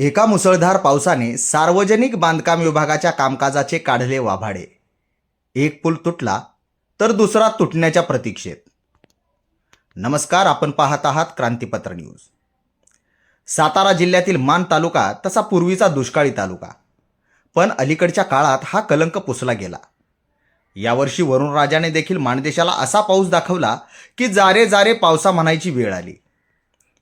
एका मुसळधार पावसाने सार्वजनिक बांधकाम विभागाच्या कामकाजाचे काढले वाभाडे. एक पूल तुटला तर दुसरा तुटण्याच्या प्रतीक्षेत. नमस्कार आपण पाहत आहात क्रांतीपत्र न्यूज. सातारा जिल्ह्यातील मान तालुका तसा पूर्वीचा दुष्काळी तालुका. पण अलीकडच्या काळात हा कलंक पुसला गेला. यावर्षी वरुणराजाने देखील माणदेशाला असा पाऊस दाखवला की जारे जारे पावसा म्हणायची वेळ आली.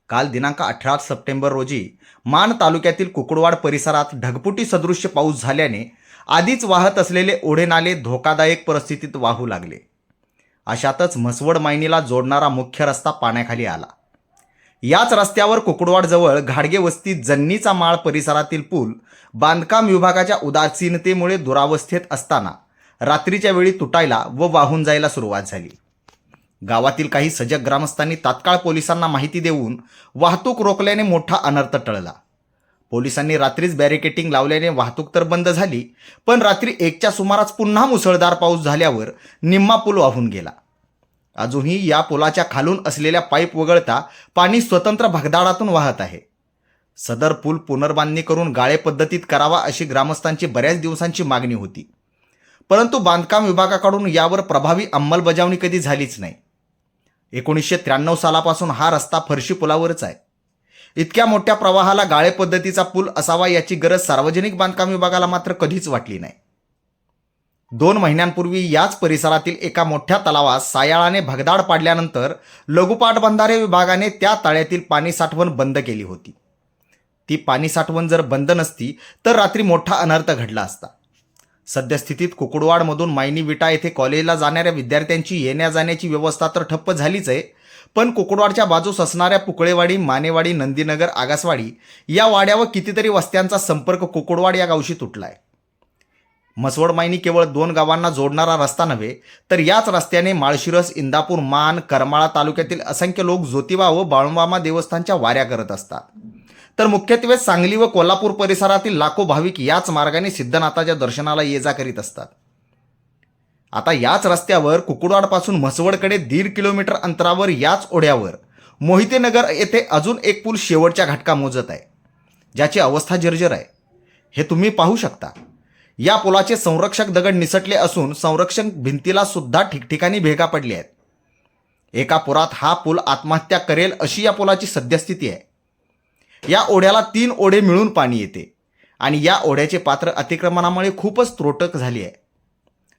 काल दिनांक अठरा सप्टेंबर रोजी मान तालुक्यातील कुकडवाड परिसरात ढगपुटी सदृश्य पाऊस झाल्याने आधीच वाहत असलेले ओढे नाले धोकादायक परिस्थितीत वाहू लागले. अशातच म्हसवड मायनीला जोडणारा मुख्य रस्ता पाण्याखाली आला. याच रस्त्यावर कुकडवाडजवळ घाडगे वस्ती जन्नीचा माळ परिसरातील पूल बांधकाम विभागाच्या उदासीनतेमुळे दुरावस्थेत असताना रात्रीच्या वेळी तुटायला व वाहून जायला सुरुवात झाली. गावातील काही सजग ग्रामस्थांनी तात्काळ पोलिसांना माहिती देऊन वाहतूक रोखल्याने मोठा अनर्थ टळला. पोलिसांनी रात्रीच बॅरिकेटिंग लावल्याने वाहतूक तर बंद झाली पण रात्री एकच्या सुमारास पुन्हा मुसळधार पाऊस झाल्यावर निम्मा पूल वाहून गेला. अजूनही या पुलाच्या खालून असलेल्या पाईप वगळता पाणी स्वतंत्र भगदाडातून वाहत आहे. सदर पूल पुनर्बांधणी करून गाळे पद्धतीत करावा अशी ग्रामस्थांची बऱ्याच दिवसांची मागणी होती. परंतु बांधकाम विभागाकडून यावर प्रभावी अंमलबजावणी कधी झालीच नाही. एकोणीसशे त्र्याण्णव सालापासून हा रस्ता फरशी पुलावरच आहे. इतक्या मोठ्या प्रवाहाला गाळे पद्धतीचा पूल असावा याची गरज सार्वजनिक बांधकाम विभागाला मात्र कधीच वाटली नाही. दोन महिन्यांपूर्वी याच परिसरातील एका मोठ्या तलावास सायाळाने भगदाड पाडल्यानंतर लघुपाट बंधारे विभागाने त्या तळ्यातील पाणी साठवण बंद केली होती. ती पाणी साठवण जर बंद नसती तर रात्री मोठा अनर्थ घडला असता. सद्यस्थितीत कुकुडवाडमधून मायनी विटा येथे कॉलेजला जाणाऱ्या विद्यार्थ्यांची येण्या जाण्याची व्यवस्था तर ठप्प झालीच आहे पण कुकुडवाडच्या बाजूस असणाऱ्या पुकळेवाडी मानेवाडी नंदीनगर आगासवाडी या वाड्यावर कितीतरी वस्त्यांचा संपर्क कुकुडवाड या गावशी तुटला आहे मसवड मायनी केवळ दोन गावांना जोडणारा रस्ता नव्हे तर याच रस्त्याने माळशिरस इंदापूर मान करमाळा तालुक्यातील असंख्य लोक ज्योतिबा व बाळुंबामा देवस्थानच्या वाऱ्या करत असतात. तर मुख्यत्वे सांगली व कोल्हापूर परिसरातील लाखो भाविक याच मार्गाने सिद्धनाथाच्या दर्शनाला ये जा करीत असतात. आता याच रस्त्यावर कुकुडवाडपासून म्हसवडकडे दीड किलोमीटर अंतरावर याच ओढ्यावर मोहितेनगर येथे अजून एक पूल शेवटच्या घाटका मोजत आहे. ज्याची अवस्था जर्जर आहे. हे तुम्ही पाहू शकता. या पुलाचे संरक्षक दगड निसटले असून संरक्षण भिंतीला सुद्धा ठिकठिकाणी भेगा पडल्या आहेत. एका पुरात हा पूल आत्महत्या करेल अशी या पुलाची सद्यस्थिती आहे. या ओढ्याला तीन ओढे मिळून पाणी येते. आणि या ओढ्याचे पात्र अतिक्रमणामुळे खूपच त्रोटक झाली आहे.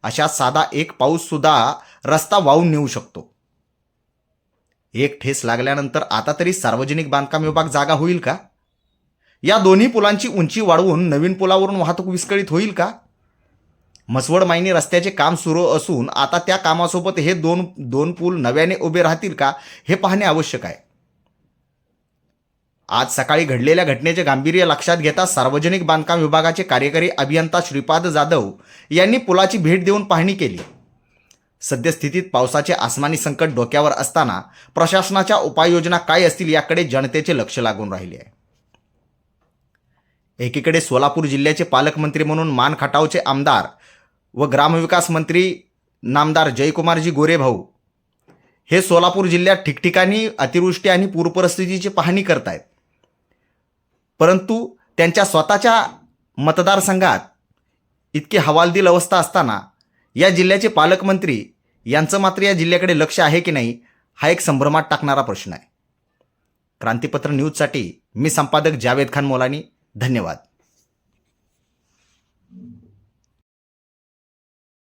अशा साधा एक पाऊससुद्धा रस्ता वाहून नेऊ शकतो. एक ठेस लागल्यानंतर आता तरी सार्वजनिक बांधकाम विभाग जागा होईल का? या दोन्ही पुलांची उंची वाढवून नवीन पुलावरून वाहतूक विस्कळीत होईल का? मसवड मायनी रस्त्याचे काम सुरू असून आता त्या कामासोबत हे दोन दोन पूल नव्याने उभे राहतील का हे पाहणे आवश्यक आहे. आज सकाळी घडलेल्या घटनेचे गांभीर्य लक्षात घेता सार्वजनिक बांधकाम विभागाचे कार्यकारी अभियंता श्रीपाद जाधव यांनी पुलाची भेट देऊन पाहणी केली. सद्यस्थितीत पावसाचे आसमानी संकट डोक्यावर असताना प्रशासनाच्या उपाययोजना काय असतील याकडे जनतेचे लक्ष लागून राहिले आहे. एकीकडे सोलापूर जिल्ह्याचे पालकमंत्री म्हणून मान खटावचे आमदार व ग्रामविकास मंत्री नामदार जयकुमारजी गोरेभाऊ हे सोलापूर जिल्ह्यात ठिकठिकाणी अतिवृष्टी आणि पूरपरिस्थितीची पाहणी करतायत. परंतु त्यांच्या स्वतःच्या मतदारसंघात इतकी हवालदिल अवस्था असताना या जिल्ह्याचे पालकमंत्री यांचं मात्र या जिल्ह्याकडे लक्ष आहे की नाही हा एक संभ्रमात टाकणारा प्रश्न आहे. क्रांतीपत्र न्यूजसाठी मी संपादक जावेद खान मोलानी धन्यवाद.